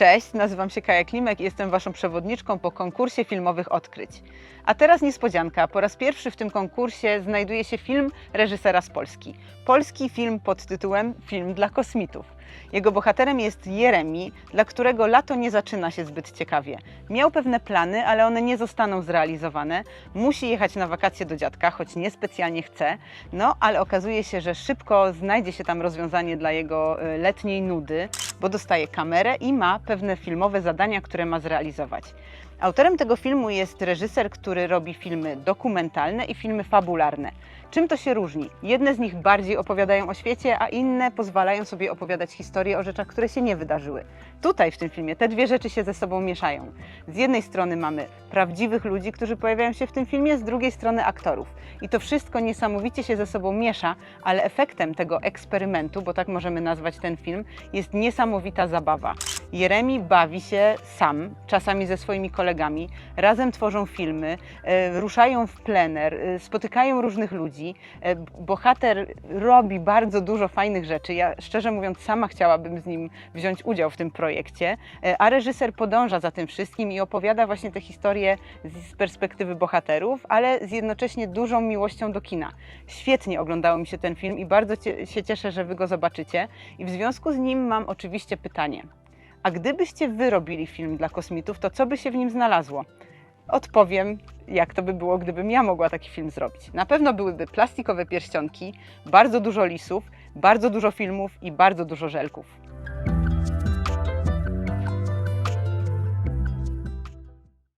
Cześć, nazywam się Kaja Klimek i jestem Waszą przewodniczką po konkursie filmowych odkryć. A teraz niespodzianka. Po raz pierwszy w tym konkursie znajduje się film reżysera z Polski. Polski film pod tytułem Film dla kosmitów. Jego bohaterem jest Jeremi, dla którego lato nie zaczyna się zbyt ciekawie. Miał pewne plany, ale one nie zostaną zrealizowane. Musi jechać na wakacje do dziadka, choć niespecjalnie chce. No, ale okazuje się, że szybko znajdzie się tam rozwiązanie dla jego y, letniej nudy, bo dostaje kamerę i ma pewne filmowe zadania, które ma zrealizować. Autorem tego filmu jest reżyser, który robi filmy dokumentalne i filmy fabularne. Czym to się różni? Jedne z nich bardziej opowiadają o świecie, a inne pozwalają sobie opowiadać historie o rzeczach, które się nie wydarzyły. Tutaj w tym filmie te dwie rzeczy się ze sobą mieszają. Z jednej strony mamy prawdziwych ludzi, którzy pojawiają się w tym filmie, z drugiej strony aktorów. I to wszystko niesamowicie się ze sobą miesza, ale efektem tego eksperymentu, bo tak możemy nazwać ten film, jest niesamowita zabawa. Jeremi bawi się sam, czasami ze swoimi kolegami, razem tworzą filmy, e, ruszają w plener, e, spotykają różnych ludzi. E, bohater robi bardzo dużo fajnych rzeczy. Ja szczerze mówiąc, sama chciałabym z nim wziąć udział w tym projekcie, a reżyser podąża za tym wszystkim i opowiada właśnie te historie z perspektywy bohaterów, ale z jednocześnie dużą miłością do kina. Świetnie oglądało mi się ten film i bardzo się cieszę, że Wy go zobaczycie. I w związku z nim mam oczywiście pytanie. A gdybyście wy robili film dla kosmitów, to co by się w nim znalazło? Odpowiem, jak to by było, gdybym ja mogła taki film zrobić. Na pewno byłyby plastikowe pierścionki, bardzo dużo lisów, bardzo dużo filmów i bardzo dużo żelków.